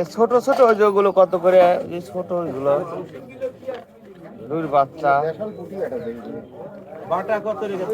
এ ছোট ছোট ওই যেগুলো কত করে? এই ছোট ওইগুলো। দুই বাচ্চা। বাটা কত রেখে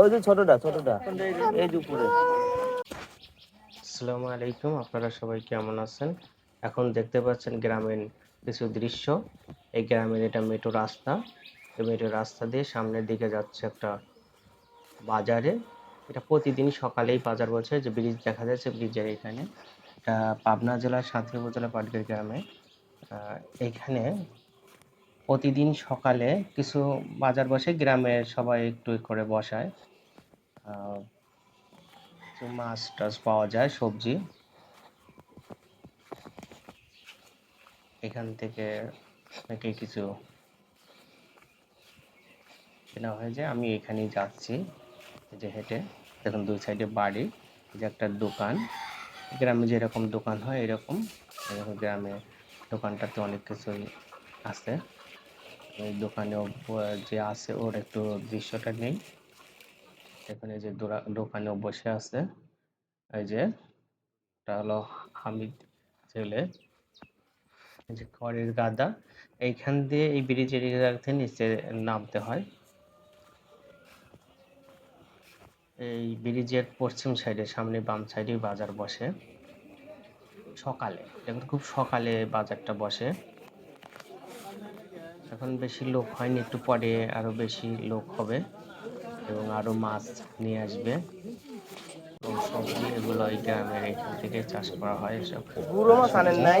ওই যে ছোটটা ছোটটা। এই আসসালামু আলাইকুম আপনারা সবাই কেমন আছেন? এখন দেখতে পাচ্ছেন গ্রামীণ কিছু দৃশ্য। এই গ্রামের এটা মেট্রো রাস্তা। এই মেট্রো রাস্তা দিয়ে সামনের দিকে যাচ্ছে একটা বাজারে। এটা প্রতিদিন সকালেই বাজার বসে যে ব্রিজ দেখা যাচ্ছে ব্রিজের এখানে। এটা পাবনা জেলার সাঁথি উপজেলা পাটগ্রাম গ্রামে। এইখানে প্রতিদিন সকালে কিছু বাজার বসে গ্রামের সবাই একটু করে বসায়। মাছ টাছ পাওয়া যায়, সবজি। এখান থেকে নাকি কিছু কেনা হয়ে যায়। আমি এখানেই যাচ্ছি যে হেঁটে। দেখুন, দুই সাইডে বাড়ি যে একটা দোকান। গ্রামে যেরকম দোকান হয় এরকম গ্রামে দোকানটাতে অনেক কিছুই আছে। এই দোকানেও ব- যে আছে ওর একটু দৃশ্যটা নেই। এখানে যে দোকানেও বসে আছে। এই যে এটা হলো হামিদ ছেলে। যে খড়ের গাদা। এইখান দিয়ে এই ব্রিজের এখান নিচে নামতে হয়। এই ব্রিজের পশ্চিম সাইডে, সামনে বাম সাইডে বাজার বসে। সকালে। এখন খুব সকালে বাজারটা বসে। এখন বেশি লোক হয়নি, একটু পরে আরও বেশি লোক হবে এবং আরও মাছ নিয়ে আসবে। এবং সবজি এগুলো এই গ্রামের এখান থেকে চাষ করা হয়। এসব পুরো মাছ আনেন নাই?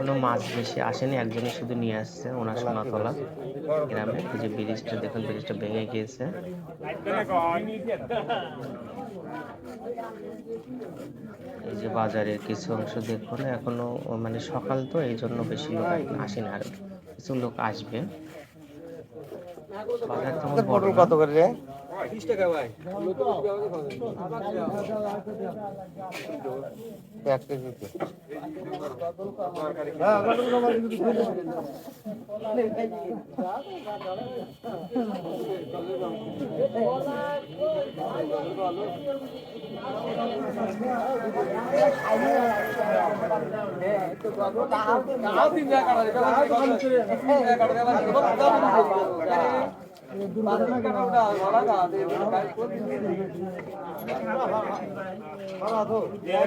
কোনো মাছ বেশি আসেনি, একজনই শুধু নিয়ে আসছে, ওনার সোনাতলা গ্রামে। যে ব্রিজটা, দেখুন ব্রিজটা ভেঙে গিয়েছে। এই যে বাজারের কিছু অংশ দেখুন, এখনও মানে সকাল তো, এই জন্য বেশি লোক আসেনি, আর কিছু লোক আসবে। বাজার তেমন বড় কত করে রে বিশ টাকা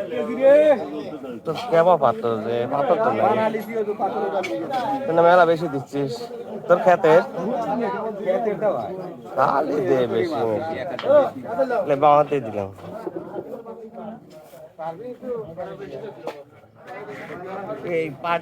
কেজিতে তো মেলা বেশি দিচ্ছিস। তোর খেতের খালি দে বেশি। লে বামাতে দিলাম। এই পাট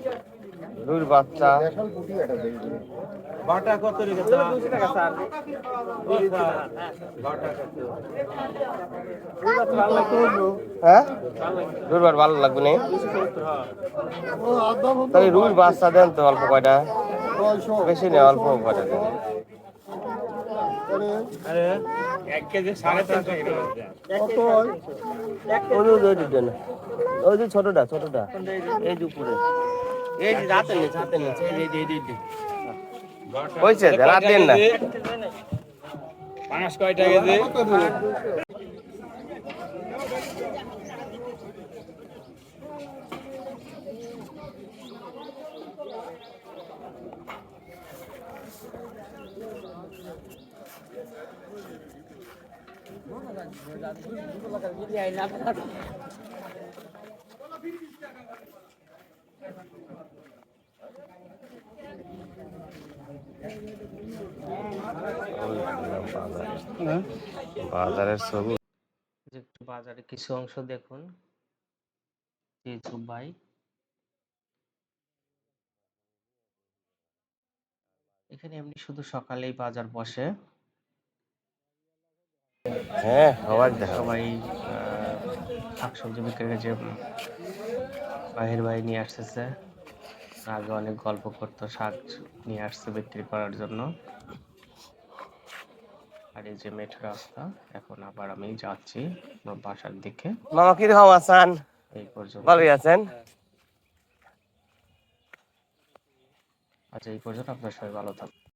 দুই বাচ্চা। বাটা কত রেখে টাকা স্যার। হ্যাঁ? ভালো লাগবে না? তাহলে রুই বাচ্চা দেন তো অল্প কয়টা। বেশি নেই অল্প কয়টা দেন। ছোটটা ছোটটা। এই যে উপরে এই যে এই হয়েছে রাত দেন না। পাঁচ কয়টা কেজি কত দিল বাজারের ছবি। একটু বাজারে কিছু অংশ দেখুন। ভাই এখানে এমনি শুধু সকালেই বাজার বসে। হ্যাঁ সবাই আহ, শাকসবজি বিক্রি যে বাহির ভাই নিয়ে আসতেছে। আগে অনেক গল্প করতো শাক নিয়ে আসছে বিক্রি করার জন্য। আর এই যে মেঠ রাস্তা এখন আবার আমি যাচ্ছি আমার বাসার দিকে। মামা কি রকম আছেন এই পর্যন্ত। ভালোই আছেন? আচ্ছা এই পর্যন্ত আপনার সবাই ভালো থাকুন